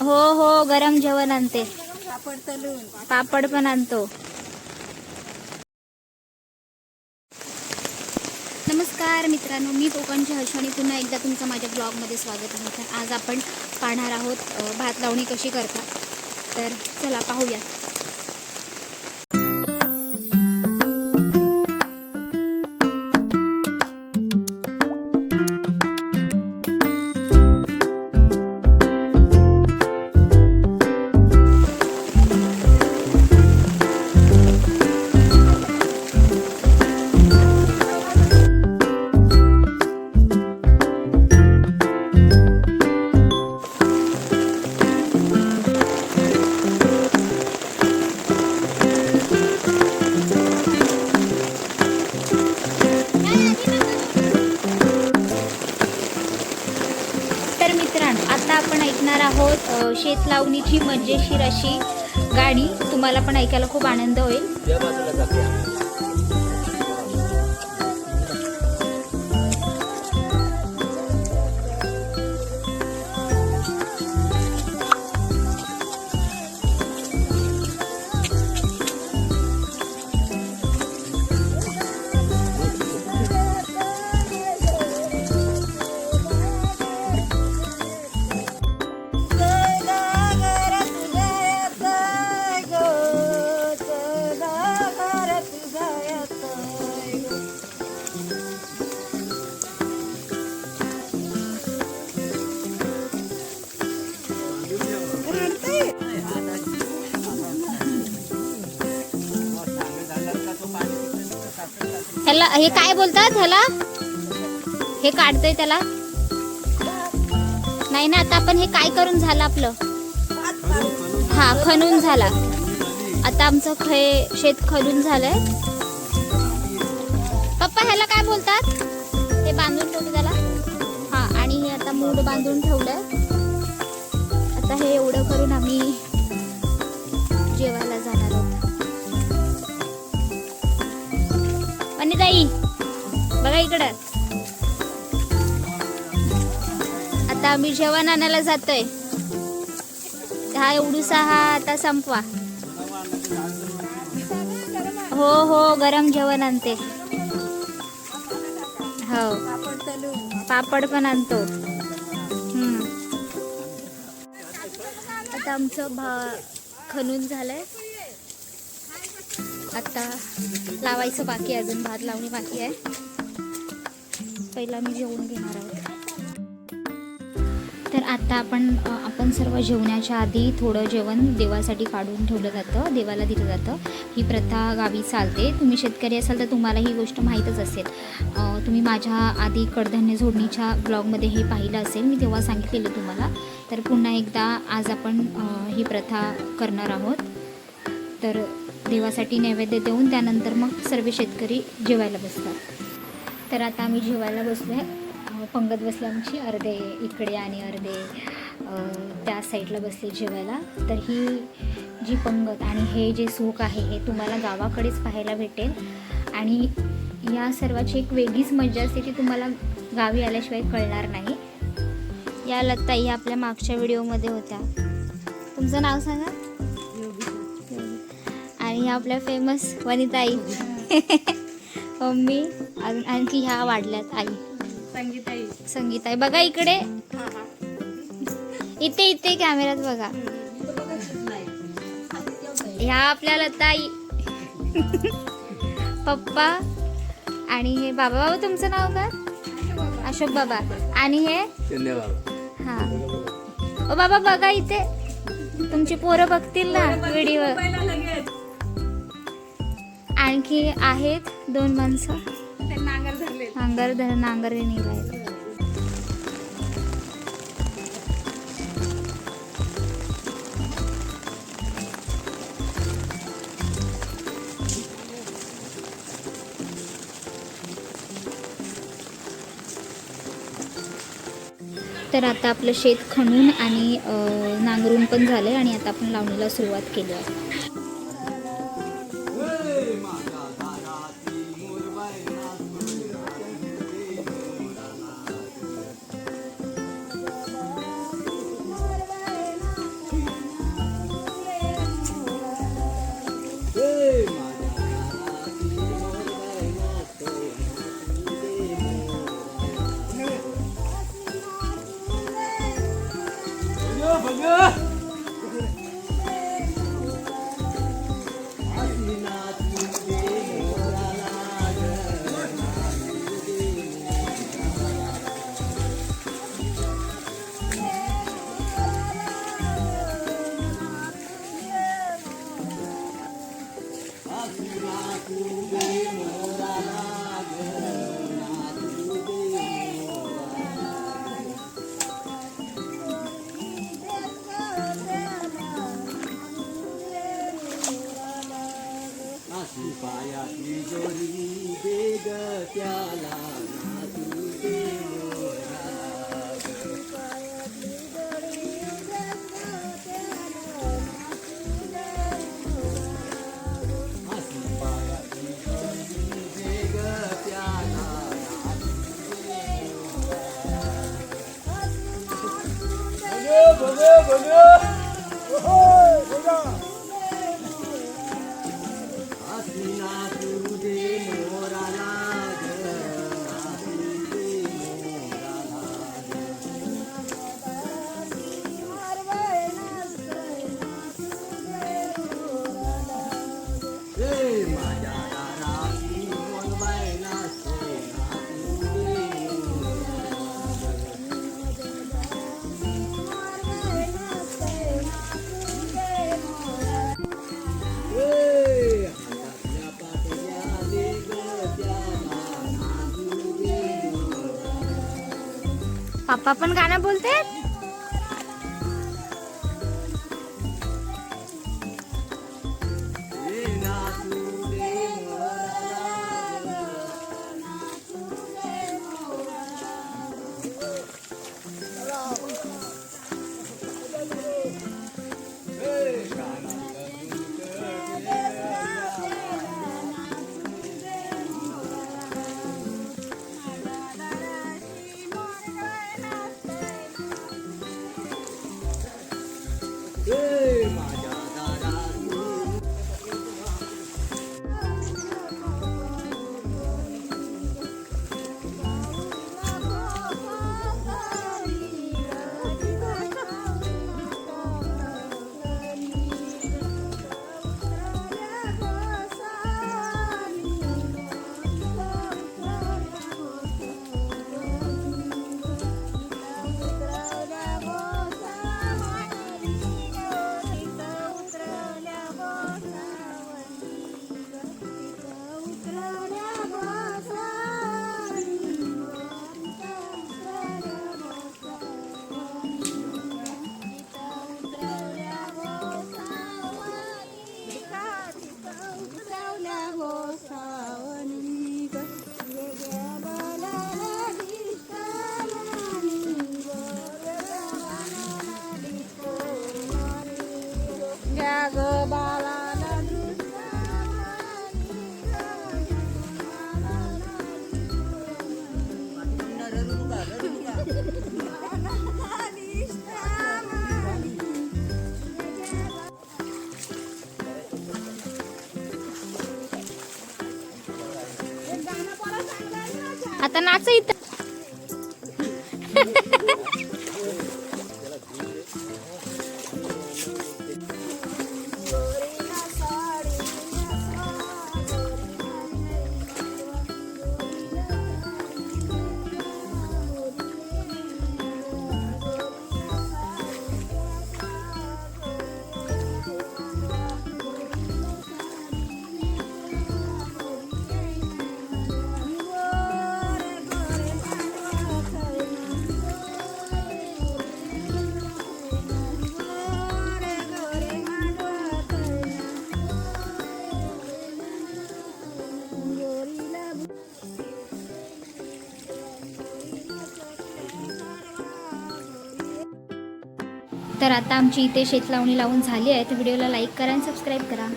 हो हो गरम जेवण आणते. पापड तलून. पापड पण आणतो. नमस्कार मित्रांनो मी कोकणची हर्ष आणि पुन्हा एकदा तुमचं माझ्या ब्लॉगमध्ये स्वागत आहे. तर आज आपण पाहणार आहोत भात लावणी कशी करतात. तर चला पाहूया. शेत लावणीची मजेशीर अशी गाणी तुम्हाला पण ऐकायला खूप आनंद होईल. ह्याला हे काय बोलतात ह्याला? हे काढतोय त्याला. नाही ना आता आपण हे काय करून झालं आपलं? हा खणून झाला. आता आमचं खे शेत खणून झालंय. पप्पा ह्याला काय बोलतात? हे बांधून ठेवलं त्याला. हा आणि हे आता मूड बांधून ठेवलंय. आता हे एवढं करून आम्ही जेवायला जाणार आहोत. आणि वनिताई बघा इकडं. आता आम्ही जेवण आणायला जातोय. हा एवढूसा हा आता संपवा. हो हो गरम जेवण आणते. हो. पापड पण आणतो. आता आमचं भा खणून झालंय. आता लावायचं बाकी आहे अजून भात लावणे बाकी आहे. पहिला मी जेवून घेणार आहोत तर आता आपण आपण सर्व जेवण्याच्या आधी थोडं जेवण देवासाठी काढून ठेवलं जातं देवाला दिलं जातं. ही प्रथा गावी चालते. तुम्ही शेतकरी असाल तर तुम्हाला ही गोष्ट माहीतच असेल. तुम्ही माझ्या आधी कडधान्य झोडणीच्या ब्लॉगमध्ये हे पाहिलं असेल. मी तेव्हा सांगितलेलं तुम्हाला. तर पुन्हा एकदा आज आपण ही प्रथा करणार आहोत. तर देवासाठी नैवेद्य देऊन त्यानंतर मग सर्व शेतकरी जेवायला बसतात. तर आता आम्ही जेवायला बसलो आहे पंगत बसली आमची अर्धे इकडे आणि अर्धे त्या साईडला बसले जेवायला. तर ही जी पंगत आणि हे जे सुख आहे हे तुम्हाला गावाकडेच पाहायला भेटेल. आणि या सर्वाची एक वेगळीच मजा असते ती तुम्हाला गावी आल्याशिवाय कळणार नाही. या लताई आपल्या मागच्या व्हिडिओमध्ये होत्या. तुमचं नाव सांगा? आणि ह्या आपल्या फेमस वनिताई. मम्मी अजून आणखी ह्या वाढल्यात आई. संगीताई. संगीताई बघा इकडे. हा हा. इथे इथे कॅमेऱ्यात बघा. ह्या आपल्या लताई. पप्पा आणि हे बाबा. बाबा तुमचं नाव काय? अशोक बाबा. आणि हे? हा. ओ बाबा बघा इथे. तुमची पोरं बघतील ना व्हिडिओ आणखी आहेत दोन माणसं. नांगर धरले नांगर धर नांगर निघायला. तर आता आपलं शेत खणून आणि नांगरून पण झालंय आणि आता आपण लावणीला सुरुवात केली आहे. ग त्याला नाचू दे ग त्याला नाचू दे हसी पप्पा पण गाणं बोलते आता नाच इथं. तर आता आमची इथे शेत लावणी लावून झाली आहे. तर व्हिडिओला लाईक करा आणि सबस्क्राईब करा.